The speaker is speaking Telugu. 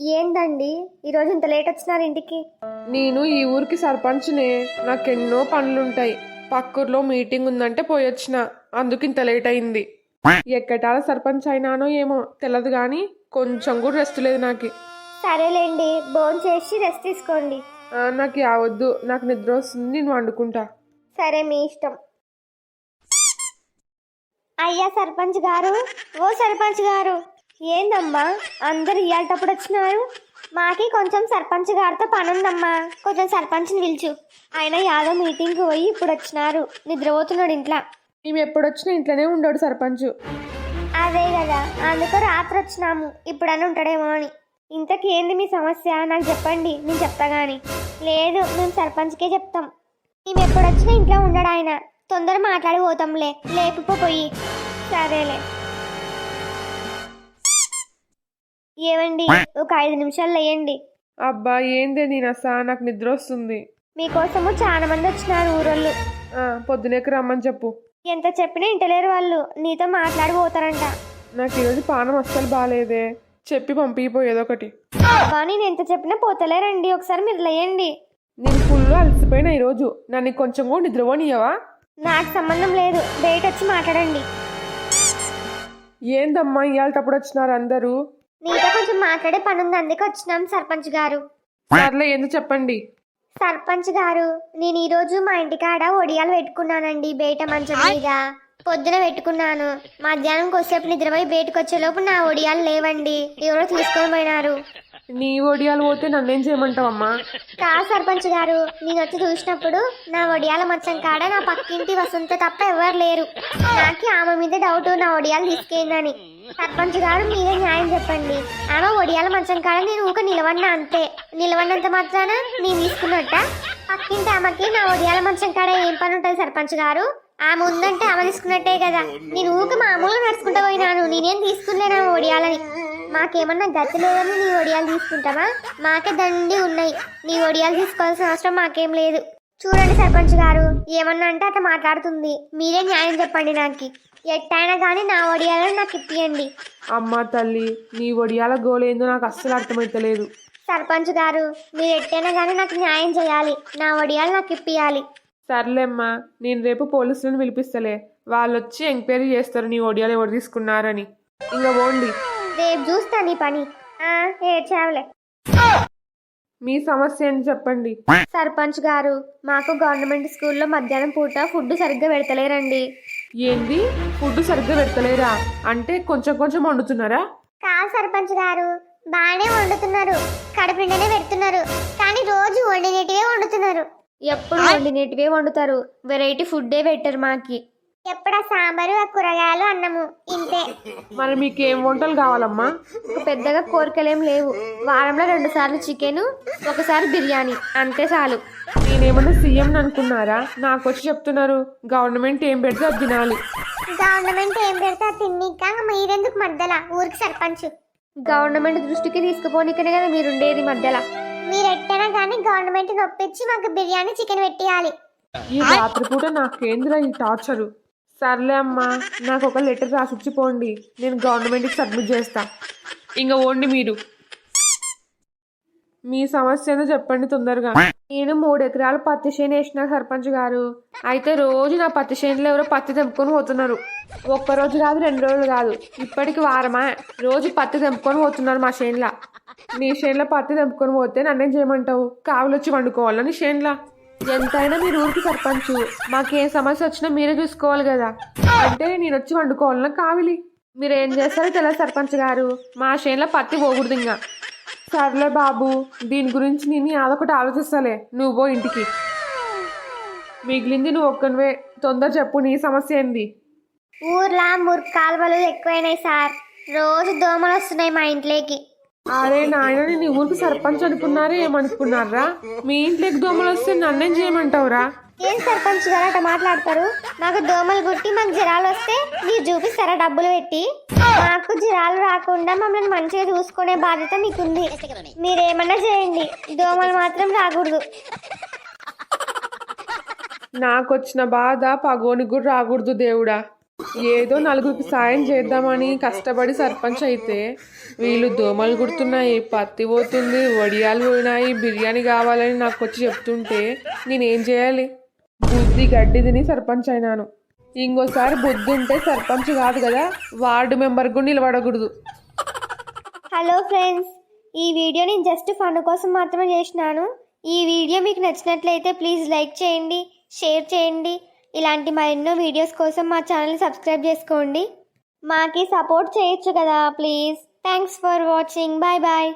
ఏందండి? ఈరోజు ఇంత లేట్ వచ్చినారు ఇంటికి? నేను ఈ ఊరికి సర్పంచ్నే. నాకెన్నో పనులుంటాయి. పక్కూర్లో మీటింగ్ ఉందంటే పోయొచ్చిన. అందుకు ఇంత లేట్ అయింది. ఎక్కటాల సర్పంచ్ అయినానో ఏమో తెలియదు కానీ కొంచెం కూడా రెస్ట్ లేదు నాకు. సరేలేండి భోజనం చేసి రెస్ట్ తీసుకోండి. ఆ, నాకు యావద్దు నాకు నిద్ర వస్తుంది నేను వండుకుంటా. సరే మీ ఇష్టం. అయ్యా సర్పంచ్ గారు ఓ సర్పంచ్ గారు. ఏందమ్మా? అందరు ఇయ్యాలటప్పుడు వచ్చినారు? మాకి కొంచెం సర్పంచ్ గారితో పని ఉందమ్మా కొంచెం సర్పంచ్ని పిలుచు. ఆయన యాదో మీటింగ్కి పోయి ఇప్పుడు వచ్చినారు నిద్రపోతున్నాడు ఇంట్లో. మేము ఎప్పుడొచ్చినా ఇంట్లోనే ఉండడు సర్పంచ్. అదే కదా అందుకు రాత్రి వచ్చినాము ఇప్పుడని ఉంటాడేమో అని. ఇంతకీ ఏంది మీ సమస్య? నాకు చెప్పండి. నేను చెప్తా గాని. లేదు మేము సర్పంచ్కే చెప్తాం. మేము ఎప్పుడు వచ్చినా ఇంట్లో ఉండడు ఆయన. తొందర మాట్లాడి పోతాంలే. లేపుపో పోయి. సరేలే. ఏవండి? ఒక ఐదు నిమిషాలు లేయండి. అబ్బా ఏందే నేను అసా నాకు నిద్ర వస్తుంది. మీకోసము చాలా మంది వచ్చినారు ఊరోళ్ళు. పొద్దునేకి రమ్మని చెప్పు. ఎంత చెప్పినా ఇంటలేరు వాళ్ళు. నీతో మాట్లాడి పోతారంట నాకు ఈరోజు పానం అస్సలు బాగాలేదే చెప్పి పంపిపోయేదో ఒకటి. అబ్బా నేను ఎంత చెప్పినా పోతలేరండి. ఒకసారి మీరు లేయండి. నేను ఫుల్ అలసిపోయినా ఈరోజు. నన్ను కొంచెం కూడా నిద్రపోనియవా నాకు సంబంధం లేదు. బయట వచ్చి మాట్లాడండి. ఏందమ్మా ఇవాళటప్పుడు వచ్చినారు అందరూ? నీతో కొంచెం మాట్లాడే పని ఉంది అందుకే వచ్చినాం సర్పంచ్ గారు. సర్లే ఏందో చెప్పండి? సర్పంచ్ గారు నేను ఈరోజు మా ఇంటికాడ ఒడియాలు పెట్టుకున్నానండి బయట మంచం మీద. పొద్దున పెట్టుకున్నాను. మధ్యాహ్నం కొద్దిసేపు నిద్రపోయి బయటకు వచ్చేలోపు నా ఒడియాలు లేవండి. ఎవరో తీసుకొని పోయినారు. నీ ఒడియాలు పోతే నన్నేం చేయమంటావమ్మా? కా సర్పంచ్ గారు నేను వచ్చి చూసినప్పుడు నా ఒడియాల మంచం కాడ నా పక్కింటి వసంత తప్ప ఎవరు లేరు. నాకు ఆమె మీద డౌట్ నా ఒడియాలు తీసుకెళ్ళిందని సర్పంచ్ గారు మీరే న్యాయం చెప్పండి. ఆమె ఒడియాల మంచం కాడ నేను ఊక నిలవన్నా అంతే. నిలవన్నంత మాత్రాన నేను తీసుకున్నట్ట. పక్కింటి ఆమెకి నా ఒడియాల మంచం కాడ ఏం పని ఉంటుంది సర్పంచ్ గారు? ఆమె ఉందంటే ఆమె తీసుకున్నట్టే కదా. నేను ఊక మామూలుగా నడుచుకుంటా పోయినాను. నేనేం తీసుకున్నాను ఆమె ఒడియాలని. మాకేమన్నా గతి లేదని నీ ఒడియాలు తీసుకుంటామా మాకే దండి ఉన్నాయి. నీ ఒడియాలు తీసుకోవాల్సిన అవసరం మాకేం లేదు. చూడండి సర్పంచ్ గారు ఏమన్నా అంటే అట్లా మాట్లాడుతుంది. మీరే న్యాయం చెప్పండి నాకు. ఎట్టయినా కానీ నా ఒడియాలను నాకు ఇప్పియండి. అమ్మా తల్లి నీ ఒడియాల గోలేందో నాకు అస్సలు అర్థమైతలేదు. సర్పంచ్ గారు మీరు ఎట్టైనా కానీ నాకు న్యాయం చేయాలి. నా ఒడియాలు నాకు ఇప్పియాలి. సర్లేమ్మా నేను రేపు పోలీసులను పిలిపిస్తలే. వాళ్ళు వచ్చి ఎంక్వైరీ చేస్తారు నీ ఒడియాలు ఎవరు తీసుకున్నారని. ఇంకా పోండి. రేపు చూస్తా నీ పని. ఆ, ఏడ్చావులే. మీ సమస్య ఏంటి చెప్పండి. సర్పంచ్ గారు మాకు గవర్నమెంట్ స్కూల్లో మధ్యాహ్నం పూట ఫుడ్ సరిగ్గా పెడతలేరండి. ఏంది? ఫుడ్ సరిగ్గా పెడతలేరా? అంటే కొంచెం కొంచెం వండుతున్నారా? కా సర్పంచ్ గారు బాగానే వండుతున్నారు. కడుపు నిండానే పెడుతున్నారు. కానీ రోజు వండినటివే వండుతున్నారు. ఎప్పుడు వండినటివే వండుతారు. వెరైటీ ఫుడ్డే పెట్టరు మాకి. ఎప్పుడు సాంబారు ఆ కూరగాయలు అన్నము ఇంతే. మరి మీకు ఏం వంటలు కావాలమ్మా? ఒక పెద్దగా కోరికలేం లేవు. వారంలో రెండు సార్లు చికెన్ ఒకసారి బిర్యానీ. అంతే చాలు. నేనేమన్నా సీఎం అనుకున్నారా? నాకు వచ్చి చెప్తున్నారు గవర్నమెంట్ ఏం పెడితే అది తినాలి. గవర్నమెంట్ ఏం పెడతా తిన్నిక మీరెందుకు మధ్యలో ఊరికి సర్పంచ్. గవర్నమెంట్ దృష్టికి తీసుకుపోనికనే కదా మీరుండేది మధ్యలో. మీరు ఎట్టైనా కానీ గవర్నమెంట్ నొప్పించి మాకు బిర్యానీ చికెన్ పెట్టేయాలి. ఈ రాత్రిపూట నాకేందిరా ఈ టార్చరు? సర్లే అమ్మా నాకు ఒక లెటర్ రాసిచ్చి పోండి నేను గవర్నమెంట్కి సబ్మిట్ చేస్తా. ఇంకా ఓండి మీరు. మీ సమస్య ఏందో చెప్పండి తొందరగా. నేను మూడు ఎకరాలు పత్తి చేను వేసిన సర్పంచ్ గారు. అయితే రోజు నా పత్తి చేనులో ఎవరో పత్తి తెంపుకొని పోతున్నారు. ఒక్క రోజు కాదు రెండు రోజులు కాదు. ఇప్పటికి వారమా? రోజు పత్తి తెంపుకొని పోతున్నారు మా చేనులో. నీ చేనులో పత్తి తెంపుకొని పోతే నన్నేం చేయమంటావు? కావులు వచ్చి వండుకోవాలా నీ చేనులో? ఎంతైనా మీరు ఊరికి సర్పంచ్. మాకే సమస్య వచ్చినా మీరే చూసుకోవాలి కదా. అంటే నేను వచ్చి వండుకోవాలన్నా కావిలి. మీరు ఏం చేస్తారో తెలియదు సర్పంచ్ గారు. మా షేన్లో పత్తి పోకూడదు ఇంకా సర్లే బాబు దీని గురించి నేను అదొకటి ఆలోచిస్తాలే. నువ్వు పో ఇంటికి. మిగిలింది నువ్వు ఒక్కనివే. తొందర చెప్పు నీ సమస్య ఏంది? ఊర్లా మురికి కాలువలు ఎక్కువైనాయి సార్. రోజు దోమలు వస్తున్నాయి మా ఇంట్లోకి. అరే నాయన నేను ఈ ఊరికి సర్పంచ్ అనుకున్నారా ఏమనుకున్నారా? మీ ఇంట్లోకి దోమలు వస్తే నన్నేం చేయమంటావురా? ఏం సర్పంచ్ గారు మాట్లాడతారు? మాకు దోమలు గుట్టి మాకు జ్వరాలు వస్తే మీరు చూపిస్తారా డబ్బులు పెట్టి. మాకు జ్వరాలు రాకుండా మమ్మల్ని మంచిగా చూసుకునే బాధ్యత మీకుంది మీరేమన్నా చేయండి. దోమలు మాత్రం రాకూడదు. నాకొచ్చిన బాధ పగోనికి కూడా రాకూడదు దేవుడా. ఏదో నలుగురికి సాయం చేద్దామని కష్టపడి సర్పంచ్ అయితే వీళ్ళు దోమలు గుడుతున్నాయి పత్తి పోతుంది వడియాలు పోయినాయి బిర్యానీ కావాలని నాకు వచ్చి చెప్తుంటే నేనేం చేయాలి? బుద్ధి గడ్డి తిని సర్పంచ్ అయినాను. ఇంకోసారి బుద్ధి ఉంటే సర్పంచ్ కాదు కదా వార్డు మెంబర్ కూడా నిలబడకూడదు. హలో ఫ్రెండ్స్ ఈ వీడియో నేను జస్ట్ ఫన్ కోసం మాత్రమే చేసినాను. ఈ వీడియో మీకు నచ్చినట్లయితే ప్లీజ్ లైక్ చేయండి షేర్ చేయండి ఇలాంటి మరెన్నో వీడియోస్ కోసం మా ఛానల్ని సబ్స్క్రైబ్ చేసుకోండి. మాకి సపోర్ట్ చేయొచ్చు కదా please thanks for watching bye bye